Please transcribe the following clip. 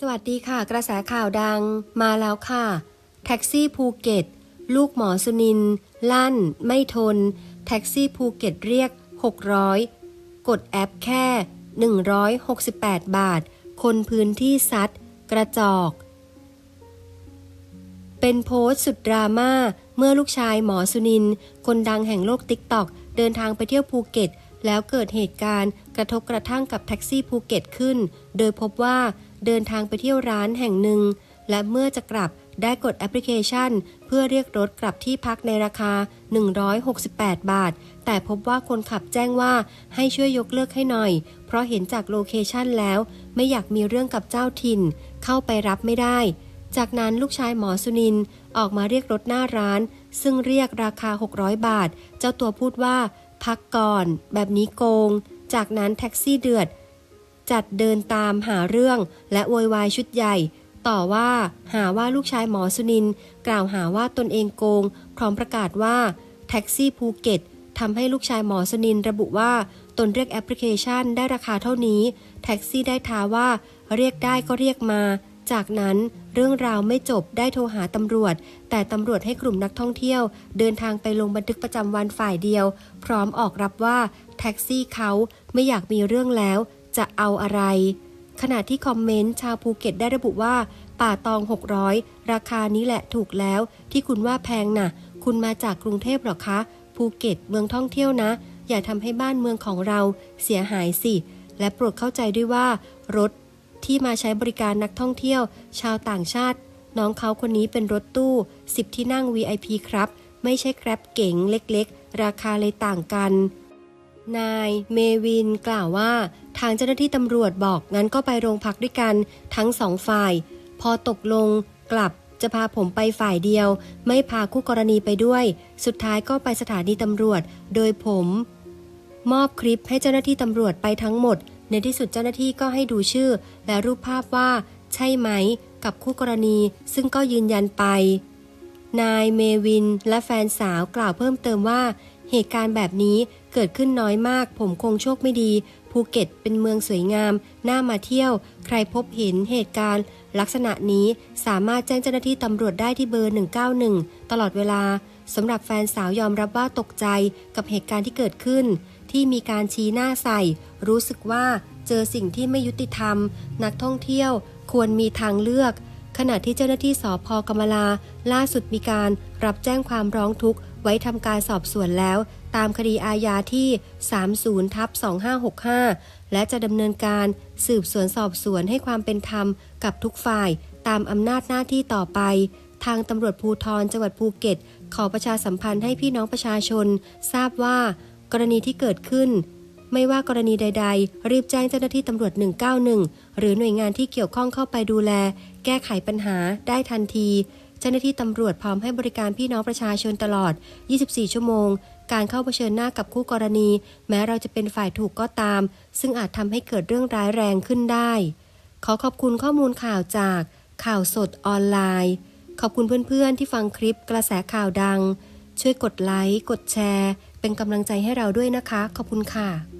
สวัสดีค่ะ กระแสข่าวดังมาแล้วค่ะ แท็กซี่ภูเก็ต ลูกหมอสุนิน ลั่น ไม่ทน แท็กซี่ภูเก็ตเรียก 600 กดแอปแค่ 168 บาท คนพื้นที่ซัด กระจอก เป็นโพสต์สุดดราม่า เมื่อลูกชายหมอสุนิน คนดังแห่งโลกติ๊กต็อกเดินทางไปเที่ยวภูเก็ต แล้วเกิดเหตุการณ์กระทบกระทั่งกับแท็กซี่ภูเก็ตขึ้น โดยพบว่า เดินทางไปเที่ยวร้านแห่งหนึ่ง และเมื่อจะกลับได้กดแอปพลิเคชัน เพื่อเรียกรถกลับที่พักในราคา 168 บาท แต่พบว่าคนขับแจ้งว่าให้ช่วยยกเลิกให้หน่อย เพราะเห็นจากโลเคชันแล้ว ไม่อยากมีเรื่องกับเจ้าถิ่น เข้าไปรับไม่ได้ จากนั้นลูกชายหมอสุนินออกมาเรียกรถหน้าร้าน ซึ่งเรียกราคา 600 บาท เจ้าตัวพูดว่า พักก่อน แบบนี้โกง จากนั้นแท็กซี่เดือด จัดเดินตามหาเรื่องและโวยวายชุดใหญ่ ต่อว่าหาว่าลูกชายหมอสุนิน กล่าวหาว่าตนเองโกง พร้อมประกาศว่า แท็กซี่ภูเก็ตทำให้ลูกชายหมอสุนินระบุว่าตนเรียกแอปพลิเคชันได้ราคาเท่านี้ แท็กซี่ได้ท้าว่าเรียกได้ก็เรียกมา จากนั้นเรื่องราวไม่จบได้โทรหาตำรวจ แต่ตำรวจให้กลุ่มนักท่องเที่ยว เดินทางไปลงบันทึกประจำวันฝ่ายเดียว พร้อมออกรับว่าแท็กซี่เขาไม่อยากมีเรื่องแล้ว จะเอาอะไร ขณะที่คอมเมนต์ชาวภูเก็ตได้ระบุว่า ป่าตอง 600 ราคานี้แหละถูกแล้ว ที่คุณว่าแพงน่ะ คุณมาจากกรุงเทพหรอคะ ภูเก็ตเมืองท่องเที่ยวนะ อย่าทำให้บ้านเมืองของเราเสียหายสิ และโปรดเข้าใจด้วยว่า รถที่มาใช้บริการนักท่องเที่ยว ชาวต่างชาติ น้องเขาคนนี้เป็นรถตู้ 10 ที่นั่ง VIP ครับ ไม่ใช่แกร็บเก๋งเล็ก ๆ ราคาเลยต่างกัน นายเมวินกล่าวว่า ทางเจ้าหน้าที่ตำรวจบอกงั้นก็ไปโรงพักด้วยกันทั้งสองฝ่าย พอตกลงกลับจะพาผมไปฝ่ายเดียว ไม่พาคู่กรณีไปด้วย สุดท้ายก็ไปสถานีตำรวจ โดยผม มอบคลิปให้เจ้าหน้าที่ตำรวจไปทั้งหมด ในที่สุดเจ้าหน้าที่ก็ให้ดูชื่อ และรูปภาพว่า ใช่ไหม กับคู่กรณี ซึ่งก็ยืนยันไป นายเมวินและแฟนสาวกล่าวเพิ่มเติมว่า เหตุการณ์แบบนี้เกิดขึ้นน้อยมาก ผมคงโชคไม่ดี ภูเก็ตเป็นเมืองสวยงาม น่ามาเที่ยว ใครพบเห็นเหตุการณ์ ลักษณะนี้สามารถแจ้งเจ้าหน้าที่ตำรวจได้ที่เบอร์ 191 ตลอดเวลาสำหรับแฟนสาวยอมรับว่าตกใจกับเหตุการณ์ที่เกิดขึ้น ที่มีการชี้หน้าใส่ รู้สึกว่าเจอสิ่งที่ไม่ยุติธรรม นักท่องเที่ยวควรมีทางเลือก ขณะที่เจ้าหน้าที่สพกำมลา ล่าสุดมีการรับแจ้งความร้องทุกข์ ไว้ทำการสอบสวนแล้ว ตามคดีอาญาที่ 30ทับ2565 และจะดำเนินการสืบสวนสอบสวนให้ความเป็นธรรมกับทุกฝ่ายตามอำนาจหน้าที่ต่อไป ทางตำรวจภูทรจังหวัดภูเก็ต ขอประชาสัมพันธ์ให้พี่น้องประชาชน ทราบว่ากรณีที่เกิดขึ้น ไม่ว่ากรณีใด ๆ รีบแจ้งเจ้าหน้าที่ตำรวจ 191 หรือหน่วยงานที่เกี่ยวข้องเข้าไปดูแล แก้ไขปัญหาได้ทันที เจ้าหน้าที่ตำรวจพร้อมให้บริการพี่น้องประชาชนตลอด 24 ชั่วโมง การเข้าเผชิญหน้ากับคู่กรณี แม้เราจะเป็นฝ่ายถูกก็ตาม ซึ่งอาจทำให้เกิดเรื่องร้ายแรงขึ้นได้ ขอขอบคุณข้อมูลข่าวจาก ข่าวสดออนไลน์ ขอบคุณเพื่อนๆ ที่ฟังคลิปกระแสข่าวดังช่วยกดไลค์ กดแชร์ เป็นกำลังใจให้เราด้วยนะคะ ขอบคุณค่ะ